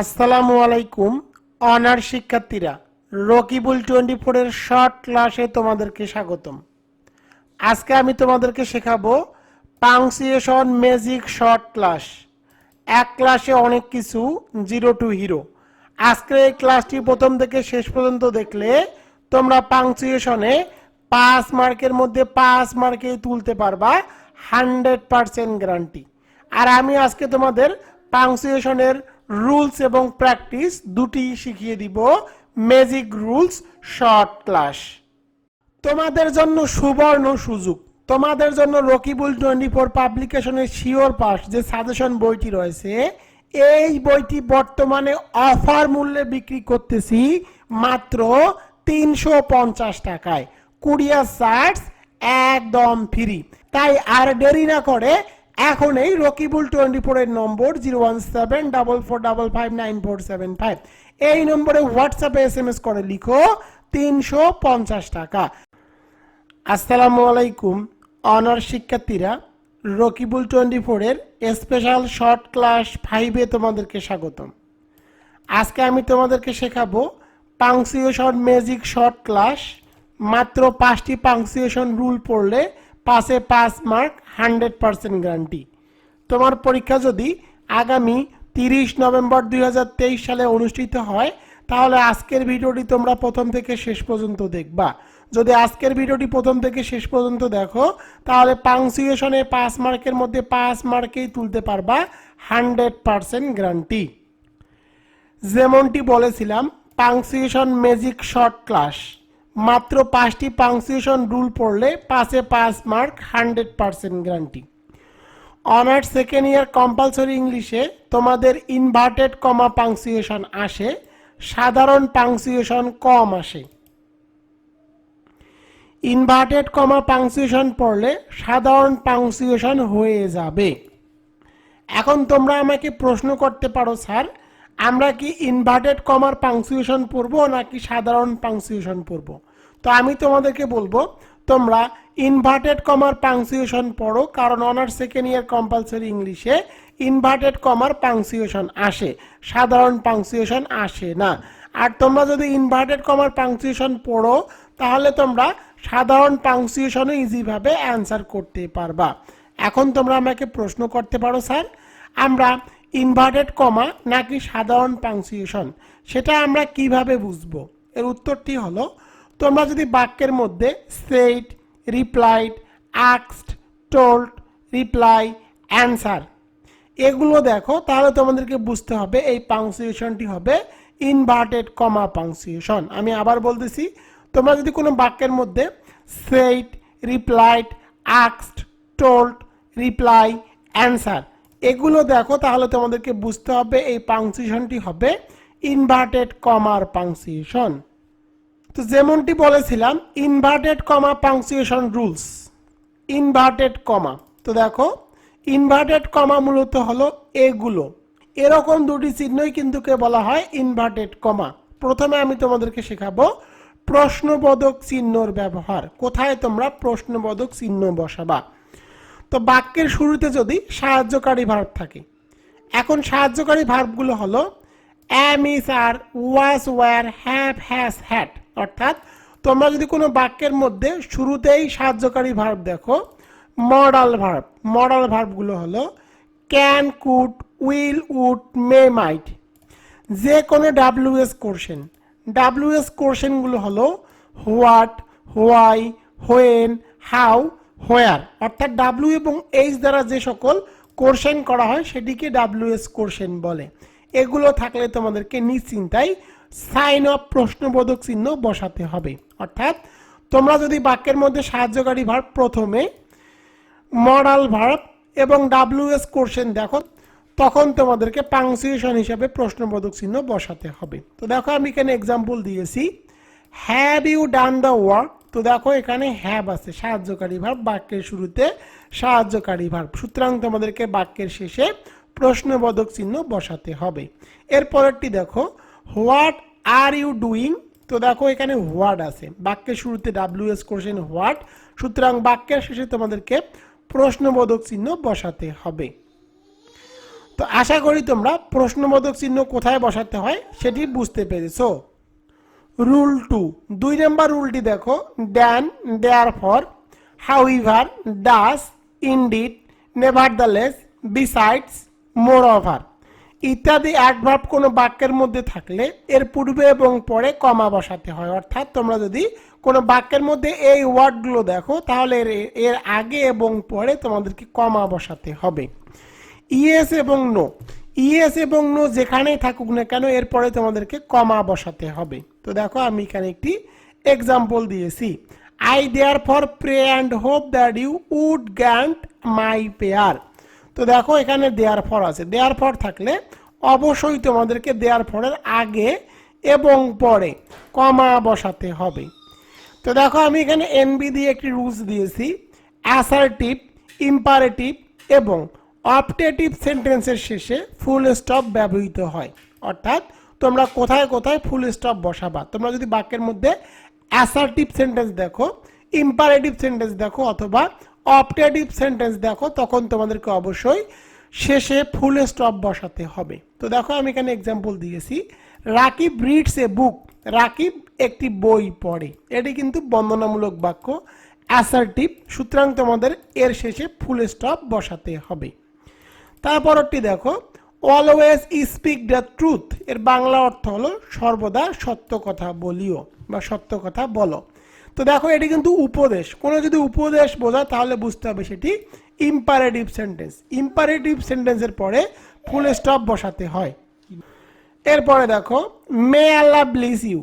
আসসালামু আলাইকুম, অনার শিক্ষার্থীরা, রকিবুল টোয়েন্টি ফোরের শর্ট ক্লাসে তোমাদেরকে স্বাগতম। আজকে আমি তোমাদেরকে শেখাবো পাংসিয়েশন ম্যাজিক শর্ট ক্লাস। এক ক্লাসে অনেক কিছু, জিরো টু হিরো। আজকের এই ক্লাসটি প্রথম থেকে শেষ পর্যন্ত দেখলে তোমরা পাংচুয়েশনে পাঁচ মার্কের মধ্যে পাঁচ মার্কে তুলতে পারবা, হান্ড্রেড পার্সেন্ট গ্যারান্টি। আর আমি আজকে তোমাদের পাংচুয়েশনের রুলস এবং প্র্যাকটিস দুটি শিখিয়ে দিব ম্যাজিক রুলস, শর্ট ক্লাস। তোমাদের জন্য সুবর্ণ সুযোগ। তোমাদের জন্য রকিবুল টোয়েন্টি ফোর পাবলিকেশনের শিওর পাস যে সাজেশন বইটি রয়েছে, এই বইটি বর্তমানে অফার মূল্যে বিক্রি করতেছি মাত্র তিনশো পঞ্চাশ টাকায়। কুরিয়ার চার্জ একদম ফ্রি। তাই আর দেরি না করে এখন এই রকিবুল টোয়েন্টি ফোরের নম্বর zero one seven double four double five nine four seven five. এই নম্বরে হোয়াটসঅ্যাপে এস এম এস করে লিখো তিনশো পঞ্চাশ টাকা। আসসালামু আলাইকুম অনার শিক্ষার্থীরা, রকিবুল টোয়েন্টি ফোরের স্পেশাল শর্ট ক্লাস ফাইভে তোমাদেরকে স্বাগতম। আজকে আমি তোমাদেরকে শেখাবো পাংসিয়েশন ম্যাজিক শর্ট ক্লাস। মাত্র পাঁচটি পাংসিয়েশন রুল পড়লে পাশে পাঁচ মার্ক হান্ড্রেড পার্সেন্ট গ্যারান্টি। তোমার পরীক্ষা যদি আগামী তিরিশ নভেম্বর দুই হাজার তেইশ সালে অনুষ্ঠিত হয়, তাহলে আজকের ভিডিওটি তোমরা প্রথম থেকে শেষ পর্যন্ত দেখবা। যদি আজকের ভিডিওটি প্রথম থেকে শেষ পর্যন্ত দেখো, তাহলে পাংসিয়েশনে পাঁচ মার্কের মধ্যে পাঁচ মার্কেই তুলতে পারবা হান্ড্রেড পার্সেন্ট গ্যারান্টি। যেমনটি বলেছিলাম পাংসিয়েশন ম্যাজিক শর্ট ক্লাস। মাত্র পাঁচটি পাংসিয়েশন রুল পড়লে পাঁচে পাঁচ mark hundred percent guarantee honours second year compulsory ইংলিশে তোমাদের ইনভার্টেড কমা পাংসিয়েশন আসে, সাধারণ পাংসিয়েশন কম আসে। ইনভার্টেড কমা পাংসিয়েশন পড়লে সাধারণ পাংসিয়েশন হয়ে যাবে। এখন তোমরা আমাকে প্রশ্ন করতে পারো, স্যার, আমরা কি ইনভার্টেড কমার পাংচুয়েশন পড়ব নাকি সাধারণ পাংচুয়েশন পড়ব? তো আমি তোমাদেরকে বলব, তোমরা ইনভার্টেড কমার পাংচুয়েশন পড়ো, কারণ অনার্স সেকেন্ড ইয়ার কম্পালসারি ইংলিশে ইনভার্টেড কমার পাংচুয়েশন আসে। সাধারণ পাংচুয়েশন আসে না। আর তোমরা যদি ইনভার্টেড কমার পাংচুয়েশন পড়ো, তাহলে তোমরা সাধারণ পাংচুয়েশনে ইজিভাবে অ্যান্সার করতে পারবা। এখন তোমরা আমাকে প্রশ্ন করতে পারো, স্যার। আমরা ইনভার্টেড কমা নাকি সাধারণ পাংচুয়েশন সেটা আমরা কীভাবে বুঝব? এর উত্তরটি হলো তোমরা যদি বাক্যের মধ্যে সেট রিপ্লাইড আক্সড টোল্ড রিপ্লাই অ্যান্সার এগুলো দেখো, তাহলে তোমাদেরকে বুঝতে হবে এই পাংচুয়েশনটি হবে ইনভার্টেড কমা পাংচুয়েশন আমি আবার বলতেছি, তোমরা যদি কোনো বাক্যের মধ্যে সেট রিপ্লাইড আক্সড টোল্ড রিপ্লাই অ্যান্সার এগুলো দেখো, তাহলে তোমাদেরকে বুঝতে হবে এই পাংচুয়েশনটি হবে ইনভার্টেড কমার পাংচুয়েশন তো যেমনটি বলেছিলাম inverted comma punctuation rules inverted comma তো দেখো ইনভার্টেড কমা মূলত হলো এগুলো। এরকম দুটি চিহ্নই কিন্তু কে বলা হয় ইনভার্টেড কমা প্রথমে আমি তোমাদেরকে শেখাবো প্রশ্নবোধক চিহ্নর ব্যবহার। কোথায় তোমরা প্রশ্নবোধক চিহ্ন বসাবা? তো বাক্যের শুরুতে যদি সাহায্যকারী ভার্ব থাকে। এখন সাহায্যকারী ভার্বগুলো হলো am is are was were have has had অর্থাৎ তোমরা যদি কোনো বাক্যের মধ্যে শুরুতেই সাহায্যকারী ভার্ব দেখো মডাল ভার্ব মডাল ভার্বগুলো হলো can could will would may might যে কোনো ডাব্লিউএস কোর্শন ডাব্লিউএস কোর্শনগুলো হলো what why when how where অর্থাৎ ডাব্লিউ এবং এইচ দ্বারা যে সকল কোর্শন করা হয়, সেটিকে ডাব্লিউএস কোর্শন বলে। এগুলো থাকলে তোমাদেরকে নিশ্চিন্তায় সাইন অফ প্রশ্নবোধক চিহ্ন বসাতে হবে। অর্থাৎ তোমরা যদি বাক্যের মধ্যে সাহায্যকারী ভার্ব প্রথমে, মডাল ভার্ব এবং ডাব্লিউএস কোর্শন দেখো, তখন তোমাদেরকে পাংচুয়েশন হিসাবে প্রশ্নবোধক চিহ্ন বসাতে হবে। তো দেখো আমি এখানে এক্সাম্পল দিয়েছি। Have you done the work তো দেখো এখানে হ্যাভ আছে, সাহায্যকারী ভার্ব, বাক্যের শুরুতে সাহায্যকারী ভার্ব। সুতরাং তোমাদেরকে বাক্যের শেষে প্রশ্নবোধক চিহ্ন বসাতে হবে। এরপরেরটি দেখো হোয়াট আর ইউ ডুইং? তো দেখো এখানে হোয়াট আছে। বাক্যের শুরুতে ডাব্লিউএস কোশ্চেন হোয়াট? সুতরাং বাক্যের শেষে তোমাদেরকে প্রশ্নবোধক চিহ্ন বসাতে হবে। তো আশা করি তোমরা প্রশ্নবোধক চিহ্ন কোথায় বসাতে হয় সেটি বুঝতে পেরেছ। Rule two. দুই নম্বর রুলটি দেখো। Then therefore however thus indeed nevertheless besides, moreover. ইত্যাদি অ্যাডভার্ব কোনো বাক্যের মধ্যে থাকলে এর পূর্বে এবং পরে কমা বসাতে হয়। অর্থাৎ তোমরা যদি কোনো বাক্যের মধ্যে এই ওয়ার্ডগুলো দেখো, তাহলে এর এর আগে এবং পরে তোমাদেরকে কমা বসাতে হবে। ইএস এবং নো। ইএস এবং নো যেখানেই থাকুক না কেন এরপরে তোমাদেরকে কমা বসাতে হবে। তো দেখো, আমি এখানে একটি এক্সাম্পল দিয়েছি। I therefore pray and hope that you would grant my prayer তো দেখো, এখানে দেয়ার ফর আছে। দেয়ার ফর থাকলে অবশ্যই তোমাদেরকে দেয়ার ফরের আগে এবং পরে কমা বসাতে হবে। তো দেখো, আমি এখানে এনবি দিয়ে একটি রুলস দিয়েছি, অ্যাসার্টিভ, ইম্পারেটিভ এবং অপটেটিভ সেন্টেন্সের শেষে ফুল স্টপ ব্যবহৃত হয়। অর্থাৎ তোমরা কোথায় কোথায় ফুল স্টপ বসাবা। তোমরা যদি বাক্যের মধ্যে অ্যাসার্টিভ সেন্টেন্স দেখো, ইম্পারেটিভ সেন্টেন্স দেখো অথবা অপটেটিভ সেন্টেন্স দেখো, তখন তোমাদেরকে অবশ্যই শেষে ফুল স্টপ বসাতে হবে। তো দেখো, আমি এখানে এক্সাম্পল দিয়েছি। Rakib reads a book Rakib একটি বই পড়ে। এটি কিন্তু বন্দনামূলক বাক্য অ্যাসার্টিভ সুতরাং তোমাদের এর শেষে ফুল স্টপ বসাতে হবে। তারপরটি দেখো অলওয়েজ স্পিক দ্য ট্রুথ এর বাংলা অর্থ হলো, সর্বদা সত্য কথা বলিও বা সত্য কথা বলো। তো দেখো, এটি কিন্তু উপদেশ। কোনো যদি উপদেশ বোঝায়, তাহলে বুঝতে হবে সেটি ইম্পারেটিভ সেন্টেন্স ইম্পারেটিভ সেন্টেন্সের পরে ফুল স্টপ বসাতে হয়। এরপরে দেখো মে আল্লাহ ব্লিস ইউ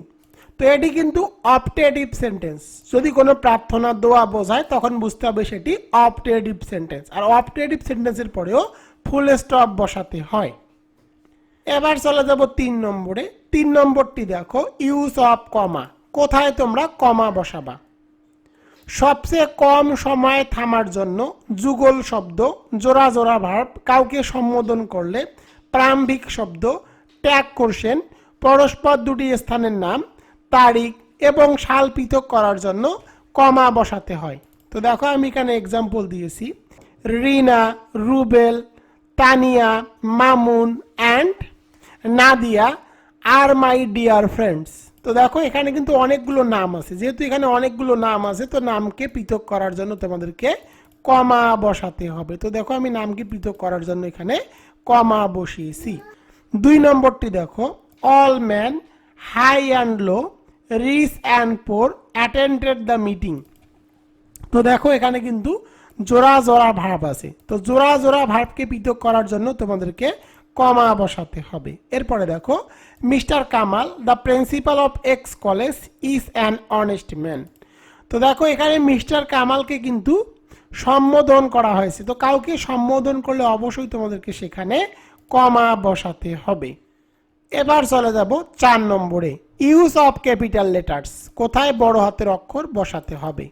তো এটি কিন্তু অপটেটিভ সেন্টেন্স যদি কোনো প্রার্থনা, দোয়া বোঝায়, তখন বুঝতে হবে সেটি অপটেটিভ সেন্টেন্স আর অপটেটিভ সেন্টেন্সের পরেও ফুল স্টপ বসাতে হয়। এবার চলে যাব তিন নম্বরে। তিন নম্বরটি দেখো ইউজ অফ কমা কোথায় তোমরা কমা বসাবা? সবচেয়ে কম সময় থামার জন্য যুগল শব্দ, জোড়া জোড়া ভার্ব কাউকে সম্বোধন করলে প্রারম্ভিক শব্দ, ট্যাগ করছেন পরস্পর দুটি স্থানের নাম, তারিখ এবং সাল পৃথক করার জন্য কমা বসাতে হয়। তো দেখো আমি এখানে এক্সাম্পল দিয়েছি। Rina, Rubel, Tania, Mamun, and Nadia are my dear friends তো দেখো, এখানে কিন্তু অনেকগুলো নাম আছে। যেহেতু এখানে অনেকগুলো নাম আছে, তো নামকে পৃথক করার জন্য তোমাদেরকে কমা বসাতে হবে। তো দেখো, আমি নামকে পৃথক করার জন্য এখানে কমা বসিয়েছি। দুই নম্বরটি দেখো all man high and low rich and poor attended the meeting তো দেখো, এখানে কিন্তু জোড়া জোড়া ভাব আছে। তো জোড়া জোড়া ভাবকে পৃথক করার জন্য তোমাদেরকে কমা বসাতে হবে। এরপরে দেখো, mister Kamal, the principal of X college is an honest man. তো দেখো, এখানে মিস্টার কামালকে কিন্তু সম্বোধন করা হয়েছে। তো কাউকে সম্বোধন করলে অবশ্যই তোমাদেরকে সেখানে কমা বসাতে হবে। এবার চলে যাব চার নম্বরে। ইউজ অফ ক্যাপিটাল লেটার্স, কোথায় বড় হাতের অক্ষর বসাতে হবে?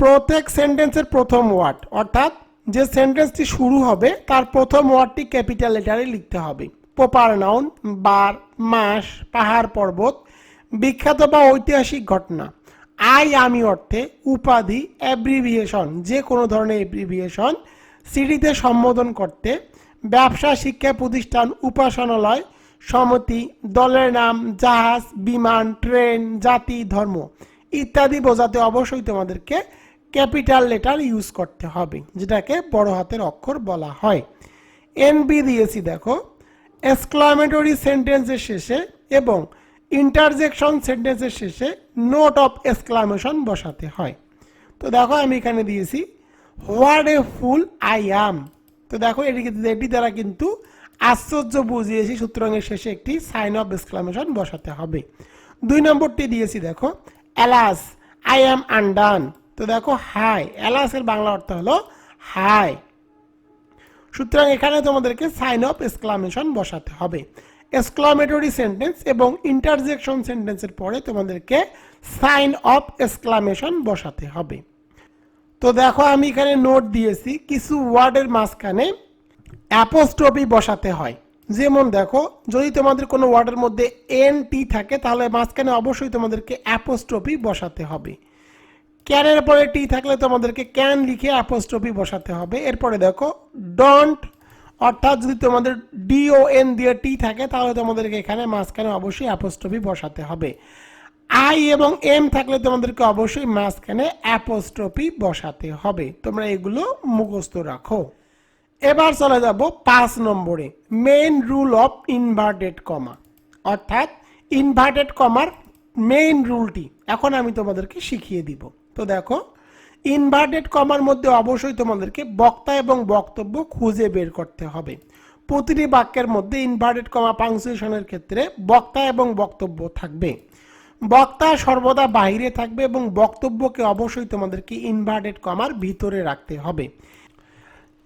প্রত্যেক সেন্টেন্সের প্রথম ওয়ার্ড, অর্থাৎ যে সেন্টেন্সটি শুরু হবে, তার প্রথম ওয়ার্ডটি ক্যাপিটাল লেটারে লিখতে হবে। প্রপার নাউন, বার, মাস, পাহাড় পর্বত, বিখ্যাত বা ঐতিহাসিক ঘটনা। আই আমি অর্থে উপাধি অ্যাব্রিভিয়েশন যে কোনো ধরনের অ্যাব্রিভিয়েশন সিটিতে সম্বোধন করতে, ব্যবসা, শিক্ষা প্রতিষ্ঠান, উপাসনালয় সমিতি দলের নাম, জাহাজ, বিমান, ট্রেন, জাতি, ধর্ম ইত্যাদি বোঝাতে অবশ্যই তোমাদেরকে ক্যাপিটাল লেটার ইউজ করতে হবে, যেটাকে বড় হাতের অক্ষর বলা হয়। এনবি দিয়েছি, দেখো। এক্সক্লামেটরি সেন্টেন্সের শেষে এবং ইন্টারজেকশন সেন্টেন্সের শেষে নোট অফ এক্সক্লামেশন বসাতে হয়। তো দেখো, আমি এখানে দিয়েছি, what a full I am? তো দেখো এটি এটি দ্বারা কিন্তু আশ্চর্য বুঝিয়েছি সূত্রঙ্গের শেষে একটি সাইন অফ এক্সক্লামেশন বসাতে হবে। দুই নম্বরটি দিয়েছি, দেখো, অ্যালাস, আই অ্যাম আনডান। তো দেখো হাই, অ্যালাসের বাংলা অর্থ হলো হাই। সুতরাং এখানে তোমাদেরকে সাইন অফ এক্সক্লামেশন বসাতে হবে। এক্সক্লামেটরি সেন্টেন্স এবং ইন্টারজেকশন সেন্টেন্সের পরে তোমাদেরকে সাইন অফ এক্সক্লামেশন বসাতে হবে। তো দেখো আমি এখানে নোট দিয়েছি, কিছু ওয়ার্ডের মাঝখানে অ্যাপোস্ট্রফি বসাতে হয়। যেমন দেখো, যদি তোমাদের কোনো ওয়ার্ডের মধ্যে এন টি থাকে, তাহলে মাঝখানে অবশ্যই তোমাদেরকে অ্যাপোস্ট্রফি বসাতে হবে। ক্যানের পরে টি থাকলে তোমাদেরকে ক্যান লিখে অ্যাপোস্ট্রফি বসাতে হবে। এরপরে দেখো ডন্ট অর্থাৎ যদি তোমাদের ডি ও এন দিয়ে টি থাকে, তাহলে তোমাদেরকে এখানে মাঝখানে অবশ্যই অ্যাপোস্ট্রফি বসাতে হবে। আই এবং এম থাকলে তোমাদেরকে অবশ্যই মাঝখানে অ্যাপোস্ট্রফি বসাতে হবে। তোমরা এগুলো মুখস্থ রাখো। এবার চলে যাব পাঁচ নম্বরে main rule of inverted comma অর্থাৎ ইনভার্টেড কমার মেইন রুলটি এখন আমি তোমাদেরকে শিখিয়ে দিব। তো দেখো ইনভার্টেড কমার মধ্যে অবশ্যই তোমাদেরকে বক্তা এবং বক্তব্য খুঁজে বের করতে হবে। প্রতিটি বাক্যের মধ্যে ইনভার্টেড কমা পাংচুয়েশনের ক্ষেত্রে বক্তা এবং বক্তব্য থাকবে। বক্তা সর্বদা বাইরে থাকবে এবং বক্তব্যকে অবশ্যই তোমাদেরকে ইনভার্টেড কমার ভিতরে রাখতে হবে।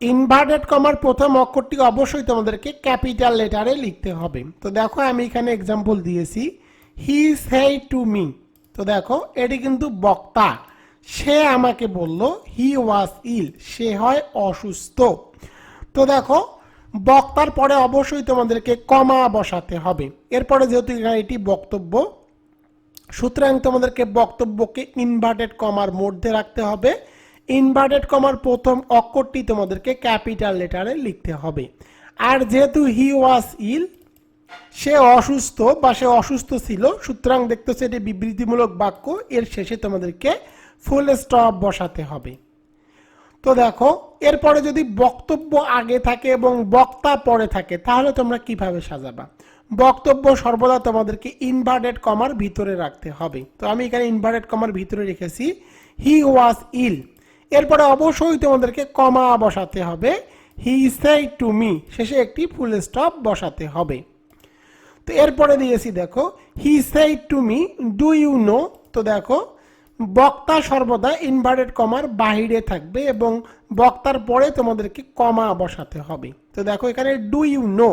ইনভার্টেড কমার প্রথম অক্ষরটি অবশ্যই তোমাদেরকে ক্যাপিটাল লেটারে লিখতে হবে। তো দেখো, আমি এখানে এক্সাম্পল দিয়েছি। হি সেই টু মি তো দেখো, এটি কিন্তু বক্তা। সে আমাকে বলল হি ওয়াজ ইল সে হয় অসুস্থ। তো দেখো, বক্তার পরে অবশ্যই তোমাদেরকে কমা বসাতে হবে। এরপরে যেহেতু এটি বক্তব্য, সুতরাং তোমাদেরকে বক্তব্যকে ইনভার্টেড কমার মধ্যে রাখতে হবে। ইনভার্টেড কমার প্রথম অক্ষরটি তোমাদেরকে ক্যাপিটাল লেটারে লিখতে হবে। আর যেহেতু হি ওয়াজ ইল সে অসুস্থ বা সে অসুস্থ ছিল, সুতরাং দেখতেছে এটি বিবৃতিমূলক বাক্য, এর শেষে তোমাদেরকে ফুল স্টপ বসাতে হবে। তো দেখো, এরপরে যদি বক্তব্য আগে থাকে এবং বক্তা পরে থাকে, তাহলে তোমরা কীভাবে সাজাবা? বক্তব্য সর্বদা তোমাদেরকে ইনভার্টেড কমার ভিতরে রাখতে হবে। তো আমি এখানে ইনভার্টেড কমার ভিতরে রেখেছি হি ওয়াজ ইল এরপরে অবশ্যই তোমাদেরকে কমা বসাতে হবে হি সেই টু মি শেষে একটি ফুল স্টপ বসাতে হবে। তো এরপরে দিয়েছি, দেখো he said to me do you know তো দেখো বক্তা সর্বদা ইনভার্টেড কমার বাহিরে থাকবে এবং বক্তার পরে তোমাদেরকে কমা বসাতে হবে। তো দেখো এখানে ডু ইউ নো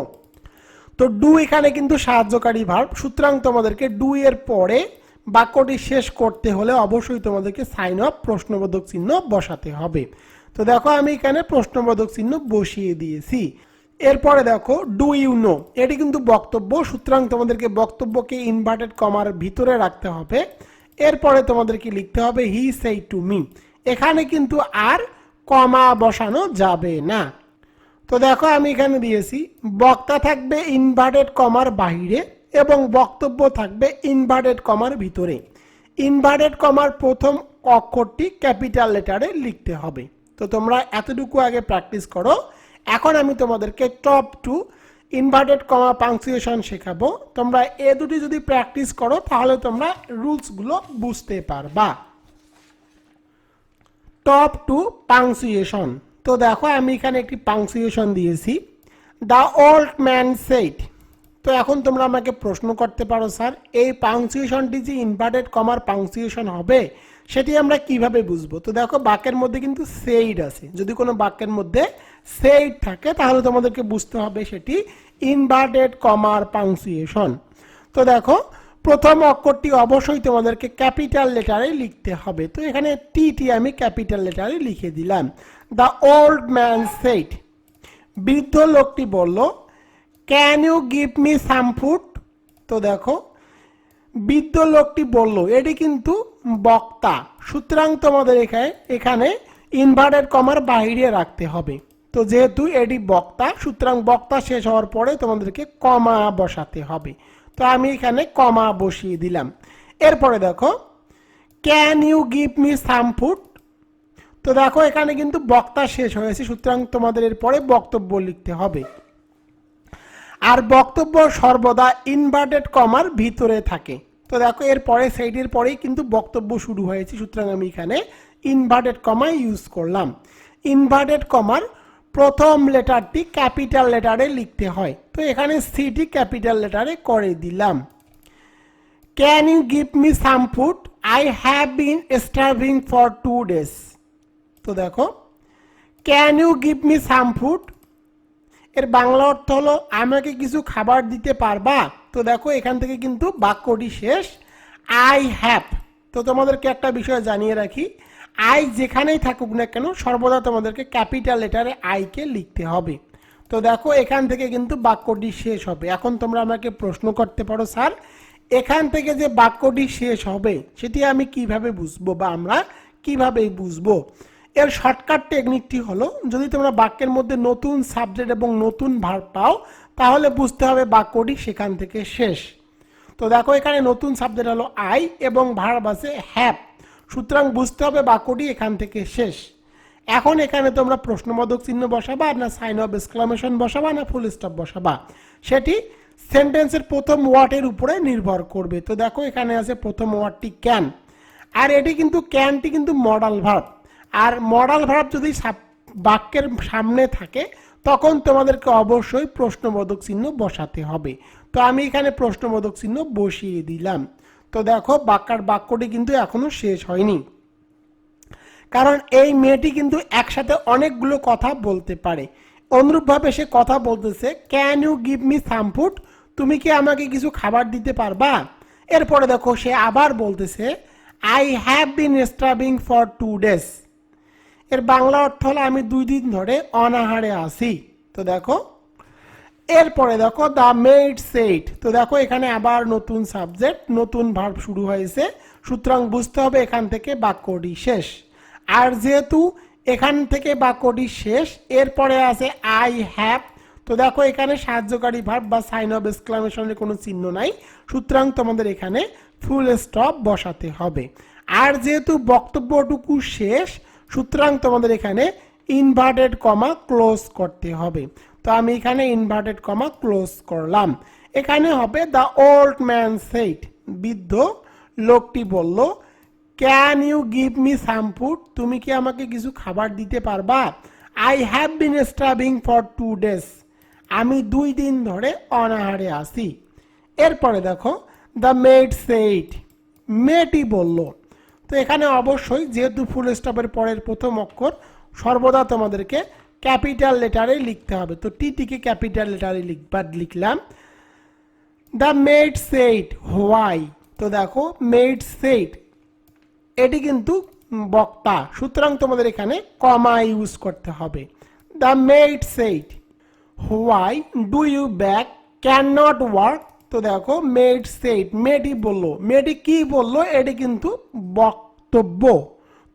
তো ডু এখানে কিন্তু সাহায্যকারী ভার্ব সুতরাং তোমাদেরকে ডু এর পরে বাক্যটি শেষ করতে হলে অবশ্যই তোমাদেরকে সাইন অফ প্রশ্নবোধক চিহ্ন বসাতে হবে। তো দেখো আমি এখানে প্রশ্নবোধক চিহ্ন বসিয়ে দিয়েছি। এরপরে দেখো ডু ইউ নো এটি কিন্তু বক্তব্য। সুতরাং তোমাদেরকে বক্তব্যকে ইনভার্টেড কমার ভিতরে রাখতে হবে। এরপরে তোমাদেরকে লিখতে হবে হি সেই টু মি এখানে কিন্তু আর কমা বসানো যাবে না। তো দেখো আমি এখানে দিয়েছি, বক্তা থাকবে ইনভার্টেড কমার বাহিরে এবং বক্তব্য থাকবে ইনভার্টেড কমার ভিতরে। ইনভার্টেড কমার প্রথম অক্ষরটি ক্যাপিটাল লেটারে লিখতে হবে। তো তোমরা এতটুকু আগে প্র্যাকটিস করো। এখন আমি তোমাদেরকে top two inverted comma punctuation শেখাবো। তোমরা এ দুটি যদি প্র্যাকটিস করো, তাহলে তোমরা রুলসগুলো বুঝতে পারবা। টপ টু পাংচুয়েশন তো দেখো, আমি এখানে একটি পাংচুয়েশন দিয়েছি। দ্য ওল্ড ম্যান সেইট তো এখন তোমরা আমাকে প্রশ্ন করতে পারো, স্যার, এই পাংচুয়েশনটি যে ইনভার্টেড কমার পাংচুয়েশন হবে, সেটি আমরা কীভাবে বুঝব? তো দেখো, বাক্যের মধ্যে কিন্তু সেইড আছে। যদি কোনো বাক্যের মধ্যে সেইড থাকে, তাহলে তোমাদেরকে বুঝতে হবে সেটি ইনভার্টেড কমার পাংচুয়েশন তো দেখো, প্রথম অক্ষরটি অবশ্যই তোমাদেরকে ক্যাপিটাল লেটারে লিখতে হবে। তো এখানে টি টি আমি ক্যাপিটাল লেটারে লিখে দিলাম। দ্য ওল্ড ম্যান সেট বৃদ্ধ লোকটি বলল can you give me some food তো দেখো, বৃদ্ধ লোকটি বলল, এটি কিন্তু বক্তা। সুতরাং তোমাদের এখানে এখানে ইনভার্টেড কমার বাইরে রাখতে হবে। তো যেহেতু এটি বক্তা, সুতরাং বক্তা শেষ হওয়ার পরে তোমাদেরকে কমা বসাতে হবে। তো আমি এখানে কমা বসিয়ে দিলাম। এরপরে দেখো can you give me some food তো দেখো, এখানে কিন্তু বক্তা শেষ হয়েছে, সুতরাং তোমাদের এরপরে বক্তব্য লিখতে হবে। আর বক্তব্য সর্বদা ইনভার্টেড কমার ভিতরে থাকে। তো দেখো, এরপরে, সেইটির পরেই কিন্তু বক্তব্য শুরু হয়েছে, সুতরাং আমি এখানে ইনভার্টেড কমা ইউজ করলাম। ইনভার্টেড কমার প্রথম লেটারটি ক্যাপিটাল লেটারে লিখতে হয়। তো এখানে সিটি ক্যাপিটাল লেটারে করে দিলাম। Can you give me some food I have been starving for two days তো দেখো can you give me some food এর বাংলা অর্থ হলো, আমাকে কিছু খাবার দিতে পারবা? তো দেখো, এখান থেকে কিন্তু বাক্যটি শেষ। আই হ্যাভ তো তোমাদেরকে একটা বিষয় জানিয়ে রাখি আই যেখানেই থাকুক না কেন, সর্বদা তোমাদেরকে ক্যাপিটাল লেটারে আইকে লিখতে হবে। তো দেখো, এখান থেকে কিন্তু বাক্যটি শেষ হবে। এখন তোমরা আমাকে প্রশ্ন করতে পারো, স্যার। এখান থেকে যে বাক্যটি শেষ হবে, সেটি আমি কীভাবে বুঝব বা আমরা কীভাবে বুঝব? এর শর্টকাট টেকনিকটি হলো, যদি তোমরা বাক্যের মধ্যে নতুন সাবজেক্ট এবং নতুন ভার পাও, তাহলে বুঝতে হবে বাক্যটি সেখান থেকে শেষ। তো দেখো, এখানে নতুন সাবজেক্ট হলো আই এবং ভার্ব আছে হ্যাপ সুতরাং বুঝতে হবে বাক্যটি এখান থেকে শেষ। এখন এখানে তোমরা প্রশ্নবোধক চিহ্ন বসাবা না সাইন অফ এক্সক্লামেশন বসাবা না ফুল স্টপ বসাবা। সেটি সেন্টেন্সের প্রথম ওয়ার্ডের উপরে নির্ভর করবে। তো দেখো এখানে আছে প্রথম ওয়ার্ডটি ক্যান আর এটি কিন্তু ক্যানটি কিন্তু মডাল ভার্ব আর মডাল ভার্ব যদি বাক্যের সামনে থাকে, তখন তোমাদেরকে অবশ্যই প্রশ্নবোধক চিহ্ন বসাতে হবে। তো আমি এখানে প্রশ্নবোধক চিহ্ন বসিয়ে দিলাম। তো দেখো, বাক্যার বাক্যটি কিন্তু এখনও শেষ হয়নি। কারণ এই মেয়েটি কিন্তু একসাথে অনেকগুলো কথা বলতে পারে। অনুরূপভাবে সে কথা বলতেছে can you give me some food তুমি কি আমাকে কিছু খাবার দিতে পারবা? এরপরে দেখো, সে আবার বলতেছে I have been starving for two days এর বাংলা অর্থ হলো, আমি দুই দিন ধরে অনাহারে আছি। তো দেখো এরপরে দেখো দ্য মেড সেট তো দেখো এখানে আবার নতুন সাবজেক্ট নতুন ভার্ব শুরু হয়েছে। সুতরাং বুঝতে হবে এখান থেকে বাক্যটি শেষ। আর যেহেতু এখান থেকে বাক্যটি শেষ, এরপরে আছে আই হ্যাভ তো দেখো এখানে সাহায্যকারী ভার্ব বা সাইন অফ এক্সক্লামেশনের কোনো চিহ্ন নাই। সুতরাং তোমাদের এখানে ফুল স্টপ বসাতে হবে। আর যেহেতু বক্তব্যটুকু শেষ, সুতরাং তোমাদের এখানে ইনভার্টেড কমা ক্লোজ করতে হবে। তো আমি এখানে ইনভার্টেড কমা ক্লোজ করলাম। এখানে হবে দ্য ওল্ড ম্যান সেইট বৃদ্ধ লোকটি বলল can you give me some food তুমি কি আমাকে কিছু খাবার দিতে পারবা? I have been starving for two days আমি দুই দিন ধরে অনাহারে আছি। এরপরে দেখো দ্য মেড সেইট মেয়েটি বলল, তো এখানে অবশ্যই যেহেতু ফুল স্টপের পরের প্রথম অক্ষর, সর্বদা তোমাদেরকে ক্যাপিটাল লেটারে লিখতে হবে। তো টিটিকে ক্যাপিটাল লেটারে লিখবার লিখলাম। দ্য মেড সেইট হোয়াই তো দেখো মেড সেইট এটি কিন্তু বক্তা। সুতরাং তোমাদের এখানে কমা ইউজ করতে হবে। The maid said why do you back can not work তো দেখো মেড সেইট মেয়েটি বলল। মেয়েটি কি বলল? এটি কিন্তু বক্তব্য।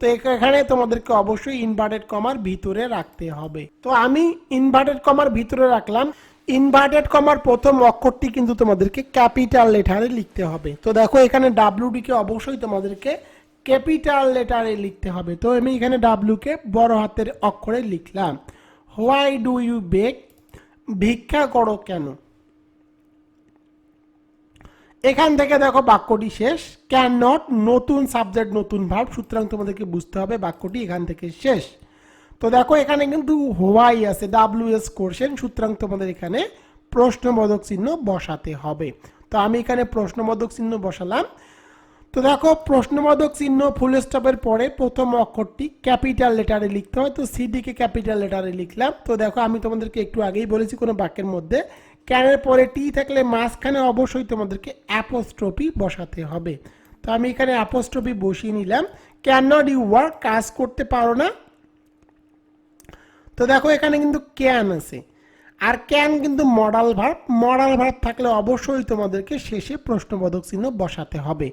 তো এখানে তোমাদেরকে অবশ্যই ইনভার্টেড কমার ভিতরে রাখতে হবে। তো আমি ইনভার্টেড কমার ভিতরে রাখলাম। ইনভার্টেড কমার প্রথম অক্ষরটি কিন্তু তোমাদেরকে ক্যাপিটাল লেটারে লিখতে হবে। তো দেখো, এখানে ডাব্লিউডিকে অবশ্যই তোমাদেরকে ক্যাপিটাল লেটারে লিখতে হবে। তো আমি এখানে ডাব্লিউকে বড় হাতের অক্ষরে লিখলাম। হোয়াই ডু ইউ বেক ভিক্ষা করো কেন? এখান থেকে দেখো বাক্যটি শেষ। ক্যান নট নতুন সাবজেক্ট নতুন ভাব সুতরাং তোমাদেরকে বুঝতে হবে বাক্যটি এখান থেকে শেষ। তো দেখো এখানে কিন্তু হোয়াই আছে ডাব্লিউ এস কোর্সেন সুতরাং তোমাদের এখানে প্রশ্নবোধক চিহ্ন বসাতে হবে। তো আমি এখানে প্রশ্নবোধক চিহ্ন বসালাম। তো দেখো প্রশ্নবোধক চিহ্ন ফুল স্টপের পরে প্রথম অক্ষরটি ক্যাপিটাল লেটারে লিখতে হয়। তো সিডিকে ক্যাপিটাল লেটারে লিখলাম। তো দেখো আমি তোমাদেরকে একটু আগেই বলেছি কোনো বাক্যের মধ্যে ক্যানের পরে টি থাকলে মাঝখানে অবশ্যই তোমাদেরকে অ্যাপোস্ট্রপি বসাতে হবে। তো আমি এখানে অ্যাপোস্ট্রপি বসিয়ে নিলাম। ক্যান নট ইউ ওয়ার্ক কাজ করতে পারো না। তো দেখো এখানে কিন্তু ক্যান আছে। আর ক্যান কিন্তু মডাল ভার্ব মডাল ভার্ব থাকলে অবশ্যই তোমাদেরকে শেষে প্রশ্নবোধক চিহ্ন বসাতে হবে।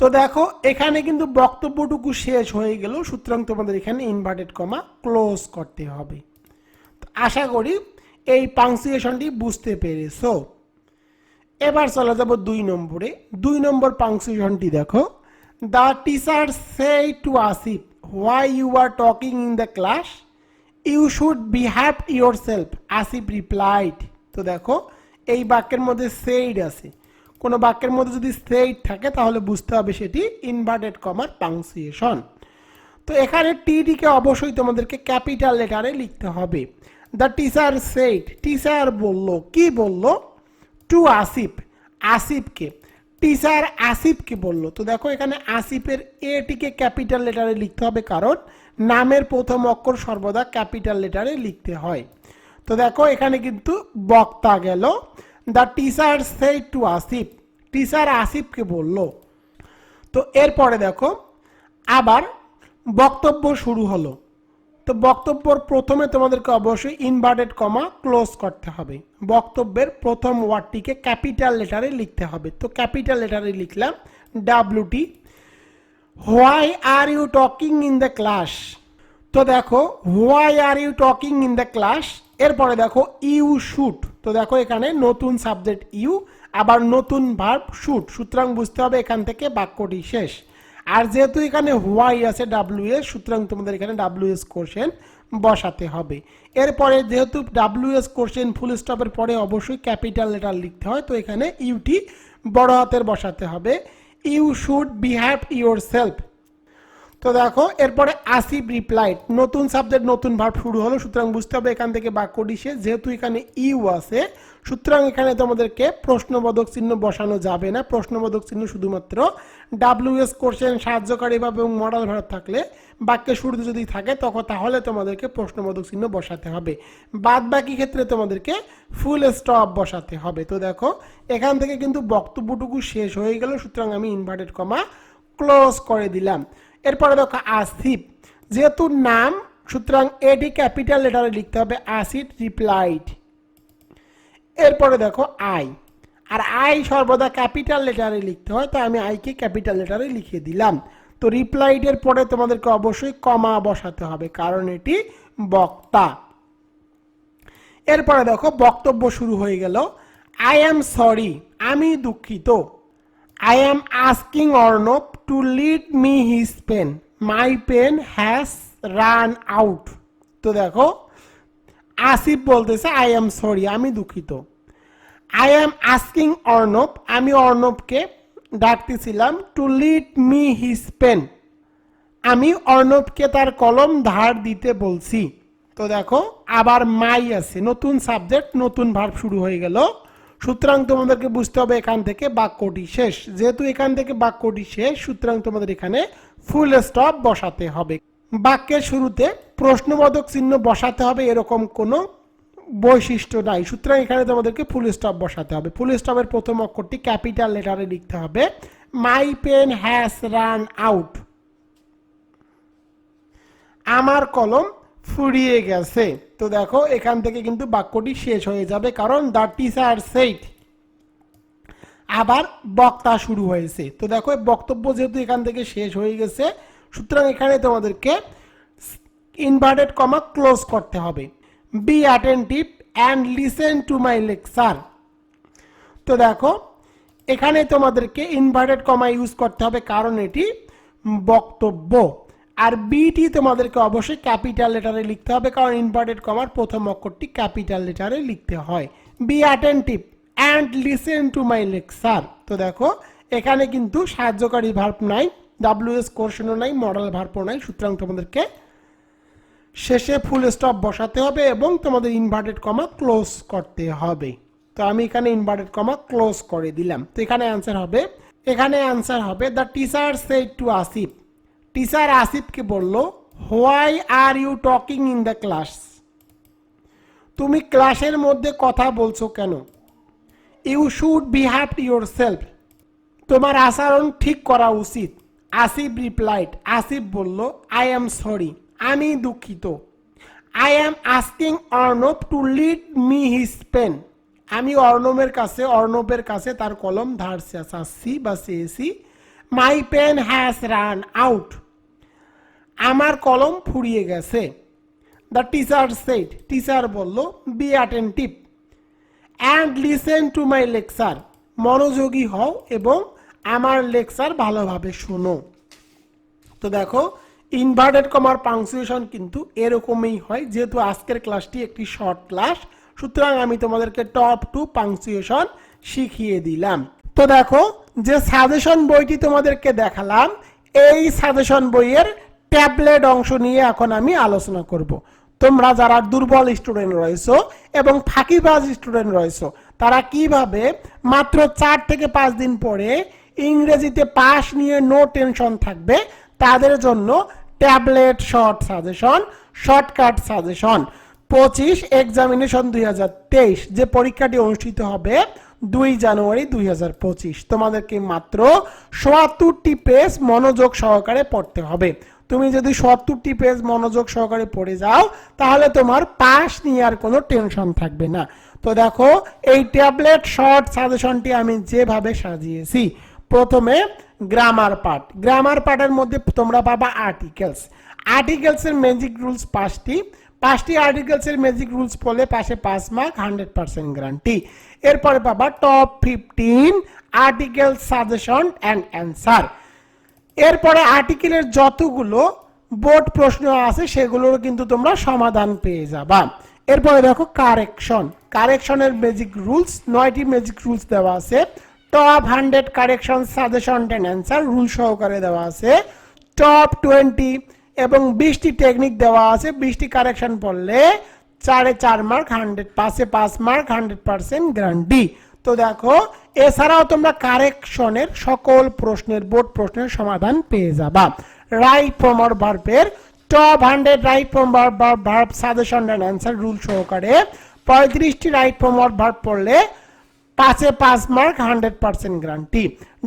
তো দেখো এখানে কিন্তু বক্তব্যটুকু শেষ হয়ে গেল। সুতরাং তোমাদের এখানে ইনভার্টেড কমা ক্লোজ করতে হবে। আশা করি এই পাংসুয়েশনটি বুঝতে পেরেছ। এবার চলে যাব দুই নম্বরে। দুই নম্বর পাংসুয়েশনটি দেখো। The teacher said to Asif why you are talking in the class you should behave your self Asif replied তো দেখো, এই বাক্যের মধ্যে সেইড আছে। কোনো বাক্যের মধ্যে যদি সেইড থাকে, তাহলে বুঝতে হবে সেটি ইনভার্টেড কমার পাংসুয়েশন তো এখানে টিডিকে অবশ্যই তোমাদেরকে ক্যাপিটাল লেটারে লিখতে হবে। দ্য টিচার সেইট টিচার বলল, কি বলল? টু আসিফ আসিফকে টিচার আসিফকে বলল, তো দেখো এখানে আসিফের এটিকে ক্যাপিটাল লেটারে লিখতে হবে কারণ নামের প্রথম অক্ষর সর্বদা ক্যাপিটাল লেটারে লিখতে হয়। তো দেখো এখানে কিন্তু বক্তা গেল। The teacher said to Asif teacher আসিফকে বলল। তো এরপরে দেখো, আবার বক্তব্য শুরু হলো। তো বক্তব্যর প্রথমে তোমাদেরকে অবশ্যই ইনভার্টেড কমা ক্লোজ করতে হবে। বক্তব্যের প্রথম ওয়ার্ডটিকে ক্যাপিটাল লেটারে লিখতে হবে। তো ক্যাপিটাল লেটারে লিখলাম W T why are you talking in the class তো দেখো why are you talking in the class এরপরে দেখো ইউ শুট তো দেখো, এখানে নতুন সাবজেক্ট ইউ আবার নতুন ভার্ব শুট সুতরাং বুঝতে হবে এখান থেকে বাক্যটি শেষ। আর যেহেতু এখানে হোয়াই আছে ডাব্লিউ এস সুতরাং তোমাদের এখানে ডাব্লিউ এস কোশ্চেন বসাতে হবে। এরপরে যেহেতু ডাব্লিউ এস কোশ্চেন ফুল স্টপের পরে অবশ্যই ক্যাপিটাল লেটার লিখতে হয়, তো এখানে ইউটি বড় হাতের বসাতে হবে। You should behave your self তো দেখো, এরপরে আসিফ রিপ্লাইড নতুন সাবজেক্ট নতুন ভার্ব শুরু হলো, সুতরাং বুঝতে হবে এখান থেকে বাক্যটি শেষ, যেহেতু এখানে ইউ আছে, সুতরাং এখানে তোমাদেরকে প্রশ্নবোধক চিহ্ন বসানো যাবে না, প্রশ্নবোধক চিহ্ন শুধুমাত্র ডাব্লিউএস কোশ্চেন সাহায্যকারী ভাবে এবং মডেল ভার্ব থাকলে বাক্যের শুরুতে যদি থাকে, তখন তাহলে তোমাদেরকে প্রশ্নবোধক চিহ্ন বসাতে হবে। বাদ বাকি ক্ষেত্রে তোমাদেরকে ফুল স্টপ বসাতে হবে। তো দেখো, এখান থেকে কিন্তু বক্তব্যটুকু শেষ হয়ে গেল, সুতরাং আমি ইনভার্টেড কমা ক্লোজ করে দিলাম। এরপরে দেখো আসিফ। যেহেতু নাম, সুতরাং এডি ক্যাপিটাল লেটারে লিখতে হবে আসিড রিপ্লাইড। এরপরে দেখো আই। আর আই সর্বদা ক্যাপিটাল লেটারে লিখতে হয় তো আমি আইকে ক্যাপিটাল লেটারে লিখে দিলাম। তো রিপ্লাইডের পরে তোমাদেরকে অবশ্যই কমা বসাতে হবে, কারণ এটি বক্তা। এরপরে দেখো বক্তব্য শুরু হয়ে গেল। আই অ্যাম সরি আমি দুঃখিত। I am asking Arnab to lead me his pen my pen has run out তো দেখো, আসিফ বলতেছে আই অ্যাম সরি আমি দুঃখিত। আই অ্যাম আস্কিং অর্ণব আমি অর্ণবকে ডাকতেছিলাম to lead me his pen আমি অর্ণবকে তার কলম ধার দিতে বলছি। তো দেখো, আবার মাই আছে, নতুন সাবজেক্ট নতুন ভার্ব শুরু হয়ে গেল। সুতরাং তোমাদেরকে বুঝতে হবে এখান থেকে বাক্যটি শেষ। যেহেতু এখান থেকে বাক্যটি শেষ, সুতরাং তোমাদের এখানে ফুল স্টপ বসাতে হবে। বাক্যের শুরুতে প্রশ্নবোধক চিহ্ন বসাতে হবে, এরকম কোনো বৈশিষ্ট্য নাই। সুতরাং এখানে তোমাদেরকে ফুল স্টপ বসাতে হবে। ফুল স্টপের প্রথম অক্ষরটি ক্যাপিটাল লেটারে লিখতে হবে। My pen has run out আমার কলম ফুরিয়ে গেছে। তো দেখো, এখান থেকে কিন্তু বাক্যটি শেষ হয়ে যাবে, কারণ দ্য টিচার সেইট আবার বক্তা শুরু হয়েছে। তো দেখো বক্তব্য যেহেতু এখান থেকে শেষ হয়ে গেছে, সুতরাং এখানে তোমাদেরকে ইনভার্টেড কমা ক্লোজ করতে হবে। Be attentive and listen to my lecture তো দেখো, এখানে তোমাদেরকে ইনভার্টেড কমা ইউজ করতে হবে, কারণ এটি বক্তব্য। আর বিটি তোমাদেরকে অবশ্যই ক্যাপিটাল লেটারে লিখতে হবে, কারণ ইনভার্টেড কমার প্রথম অক্ষরটি ক্যাপিটাল লেটারে লিখতে হয়। Be attentive and listen to my lecture তো দেখো, এখানে কিন্তু সাহায্যকারী ভার্ব নাই ডাব্লিউএস কোর্শনও নাই মডেল ভার্বও নাই, সুতরাং তোমাদেরকে শেষে ফুল স্টপ বসাতে হবে এবং তোমাদের ইনভার্টেড কমা ক্লোজ করতে হবে। তো আমি এখানে ইনভার্টেড কমা ক্লোজ করে দিলাম। তো এখানে অ্যান্সার হবে, এখানে অ্যান্সার হবে the teacher said to Asif teacher আসিফকে বলল, why are you talking in the class? তুমি ক্লাসের মধ্যে কথা বলছো কেন? You should behave your self তোমার আচরণ ঠিক করা উচিত। আসিফ রিপ্লাইড। আসিফ বলল, আই এম সরি, আমি দুঃখিত। I am asking Arnab to lead me his pen. আমি অর্ণবের কাছে অর্ণবের কাছে তার কলম ধার চাচ্ছি বা চেয়েছি। My pen has run out. আমার কলম ফুরিয়ে গেছে। দ্য টিচার সেট টিচার বলল be attentive and listen to my lecture মনোযোগী হও এবং আমার লেকচার ভালোভাবে শোনো। তো দেখো ইনভার্টেড কমার পাংচুয়েশন কিন্তু এরকমই হয়, যেহেতু আজকের ক্লাসটি একটি শর্ট ক্লাস সুতরাং আমি তোমাদেরকে টপ টু পাংচুয়েশন শিখিয়ে দিলাম। তো দেখো, যে সাজেশন বইটি তোমাদেরকে দেখালাম, এই সাজেশন বইয়ের ট্যাবলেট অংশ নিয়ে এখন আমি আলোচনা করব। তোমরা যারা দুর্বল স্টুডেন্ট রয়েছো এবং ফাঁকিবাজ স্টুডেন্ট রয়েছো, তারা কীভাবে মাত্র চার থেকে পাঁচ দিন পরে ইংরেজিতে পাস নিয়ে নো টেনশন থাকবে, তাদের জন্য tablet short suggestion, shortcut suggestion. পঁচিশ এক্সামিনেশন দুই হাজার তেইশ, যে পরীক্ষাটি অনুষ্ঠিত হবে দুই জানুয়ারি দুই হাজার পঁচিশ। তোমাদেরকে মাত্র সোয়াত্তরটি পেজ মনোযোগ সহকারে পড়তে হবে। তুমি যদি সত্তরটি পেজ মনোযোগ সহকারে পড়ে যাও, তাহলে তোমার পাস নিয়ে আর কোনো টেনশন থাকবে না। তো দেখো, এই ট্যাবলেট শর্ট সাজেশনটি আমি যেভাবে সাজিয়েছি, প্রথমে গ্রামার পার্ট গ্রামার পার্টের মধ্যে তোমরা পাবা আর্টিকেলস আর্টিকেলসের ম্যাজিক রুলস পাঁচটি। পাঁচটি আর্টিকেলসের ম্যাজিক রুলস পড়লে পাশে পাঁচ মার্ক হান্ড্রেড পার্সেন্ট গ্যারান্টি এরপরে পাবা top fifteen article suggestion and answer এরপরে আর্টিকেলের যতগুলো বোর্ড প্রশ্ন আছে, সেগুলোর কিন্তু তোমরা সমাধান পেয়ে যাবা। এরপরে দেখো কারেকশন কারেকশনের বেজিক রুলস নয়টি ম্যাজিক রুলস দেওয়া আছে। Top hundred correction suggestion and answer rule সহকারে দেওয়া আছে। টপ টোয়েন্টি এবং বিশটি টেকনিক দেওয়া আছে। বিশটি কারেকশন পড়লে চারে চার মার্ক হান্ড্রেড পাঁচে পাঁচ মার্ক হান্ড্রেড পার্সেন্ট গ্যারান্টি তো দেখো এছাড়াও তোমরা কারেকশনের সকল প্রশ্নের, বোর্ড প্রশ্নের সমাধান পেয়ে যাবা। রাইট ফ্রম আর ভার্বের top hundred right from verb suggestion and answer rule সহকারে পঁয়ত্রিশটি রাইট ফ্রম ভার্ব পড়লে পাঁচে পাঁচ mark hundred percent guarantee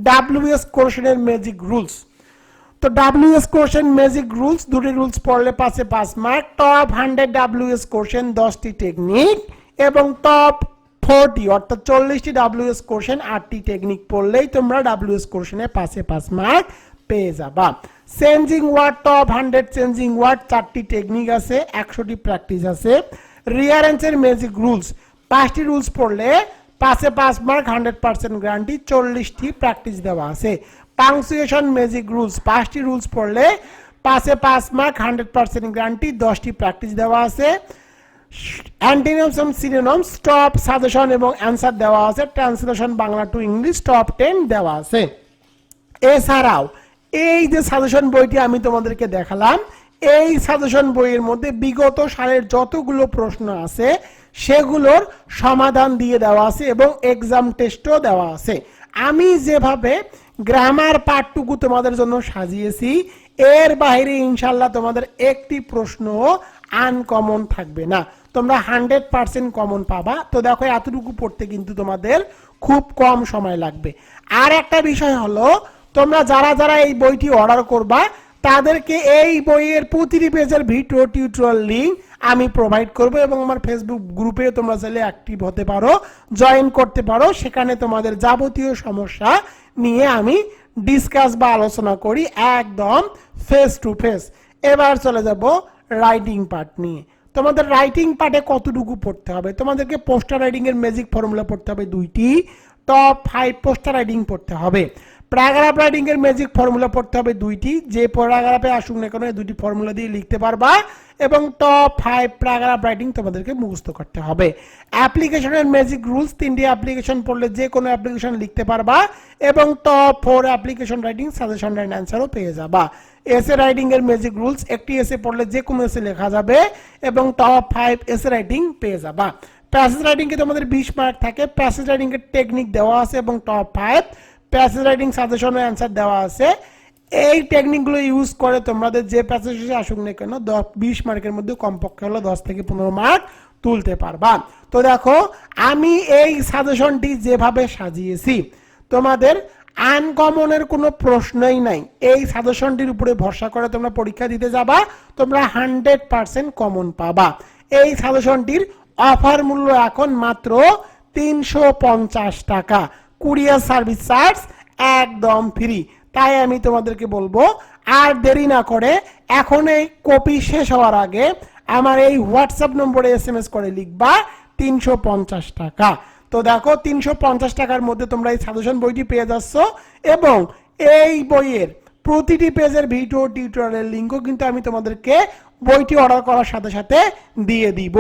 W S কোশ্চেনের ম্যাজিক রুলস তো W S question magic rules দুটি রুলস পড়লে পাশে পাঁচ mark top hundred W S question দশটি টেকনিক এবং টপ ফোরটি অর্থাৎ চল্লিশটি ডাব্লিউএস কোশ্চেন আটটি টেকনিক পড়লেই তোমরা ডাব্লিউএস কোশ্চেনে পাশে পাঁচ মার্ক পেয়ে যাবা। Changing word top hundred changing word চারটি টেকনিক আছে, একশোটি প্র্যাকটিস আছে। রিয়ারেন্সের ম্যাজিক রুলস পাঁচটি রুলস পড়লে পাশে পাঁচ মার্ক হান্ড্রেড পার্সেন্ট গ্যারান্টি চল্লিশটি প্র্যাকটিস দেওয়া আছে। পাংচুয়েশন ম্যাজিক রুলস পাঁচটি রুলস পড়লে পাশে পাঁচ মার্ক হান্ড্রেড পার্সেন্ট গ্যারান্টি দশটি প্র্যাকটিস দেওয়া আছে। অ্যান্টিনিয়মস এবং সিনোনমস টপ সাজেশন এবং অ্যান্সার দেওয়া আছে। Translation Bangla to English top ten দেওয়া আছে। এছাড়াও, এই যে সাজেশন বইটি আমি তোমাদেরকে দেখালাম, এই সাজেশন বইয়ের মধ্যে বিগত সালের যতগুলো প্রশ্ন আছে, সেগুলোর সমাধান দিয়ে দেওয়া আছে এবং এক্সাম টেস্টও দেওয়া আছে। আমি যেভাবে গ্রামার পার্টটুকু তোমাদের জন্য সাজিয়েছি, এর বাইরে ইনশাল্লাহ তোমাদের একটি প্রশ্ন আনকমন থাকবে না। তোমরা হান্ড্রেড পার্সেন্ট কমন পাবা। তো দেখো, এতটুকু পড়তে কিন্তু তোমাদের খুব কম সময় লাগবে। আর একটা বিষয় হলো, তোমরা যারা যারা এই বইটি অর্ডার করবা, তাদেরকে এই বইয়ের প্রতিটি পেজের ভিডিও টিউটোরিয়াল লিঙ্ক আমি প্রোভাইড করব এবং আমার ফেসবুক গ্রুপে তোমরা চাইলে অ্যাক্টিভ হতে পারো জয়েন করতে পারো। সেখানে তোমাদের যাবতীয় সমস্যা নিয়ে আমি ডিসকাস বা আলোচনা করি একদম ফেস টু ফেস এবার চলে যাব রাইটিং পার্ট নিয়ে। তোমাদের রাইটিং পার্টে কতটুকু পড়তে হবে? তোমাদেরকে পোস্টার রাইটিং এর ম্যাজিক ফর্মুলা পড়তে হবে দুইটি। টপ ফাইভ পোস্টার রাইটিং পড়তে হবে। প্যারাগ্রাফ রাইটিং এর ম্যাজিক ফর্মুলা পড়তে হবে দুইটি। যে প্যারাগ্রাফে আসুক না কেন দুইটি ফর্মুলা দিয়ে লিখতে পারবা এবং টপ ফাইভ প্যারাগ্রাফ রাইটিং তোমাদেরকে মুখস্থ করতে হবে। অ্যাপ্লিকেশনের ম্যাজিক রুলস তিনটি অ্যাপ্লিকেশন পড়লে যে কোনো অ্যাপ্লিকেশন লিখতে পারবা এবং top four application writing suggestion and অ্যান্সারও পেয়ে যাবা। এসে রাইটিং এর ম্যাজিক রুলস একটি এসে পড়লে যে কোনো এসে লেখা যাবে এবং টপ ফাইভ এসে রাইটিং পেয়ে যাবা। প্যাসেজ রাইটিং এ তোমাদের বিশ মার্ক থাকে প্যাসেজ রাইটিং এর টেকনিক দেওয়া আছে এবং top five passage writing suggestion ও অ্যান্সার দেওয়া আছে। এই টেকনিকগুলো ইউজ করে তোমাদের যে প্যাসেজ আসুক না কেন, দশ, বিশ মার্কের মধ্যে কমপক্ষে হলো দশ থেকে পনেরো মার্ক তুলতে পারবা। তো দেখো, আমি এই সাজেশনটি যেভাবে সাজিয়েছি, তোমাদের আনকমনের কোনো প্রশ্নই নাই। এই সাজেশনটির উপরে ভরসা করে তোমরা পরীক্ষা দিতে যাবা, তোমরা হান্ড্রেড পার্সেন্ট কমন পাবা। এই সাজেশনটির অফার মূল্য এখন মাত্র তিনশো পঞ্চাশ টাকা। কুরিয়ার সার্ভিস চার্জ একদম ফ্রি। তাই আমি তোমাদেরকে বলব, আর দেরি না করে এখন এই কপি শেষ হওয়ার আগে আমার এই হোয়াটসঅ্যাপ নম্বরে এস এম এস করে লিখবা তিনশো পঞ্চাশ টাকা। তো দেখো, তিনশো পঞ্চাশ টাকার মধ্যে তোমরা এই সাজেশন বইটি পেয়ে যাচ্ছ এবং এই বইয়ের প্রতিটি পেজের ভিডিও টিউটোরিয়ালের লিঙ্কও কিন্তু আমি তোমাদেরকে বইটি অর্ডার করার সাথে সাথে দিয়ে দিব।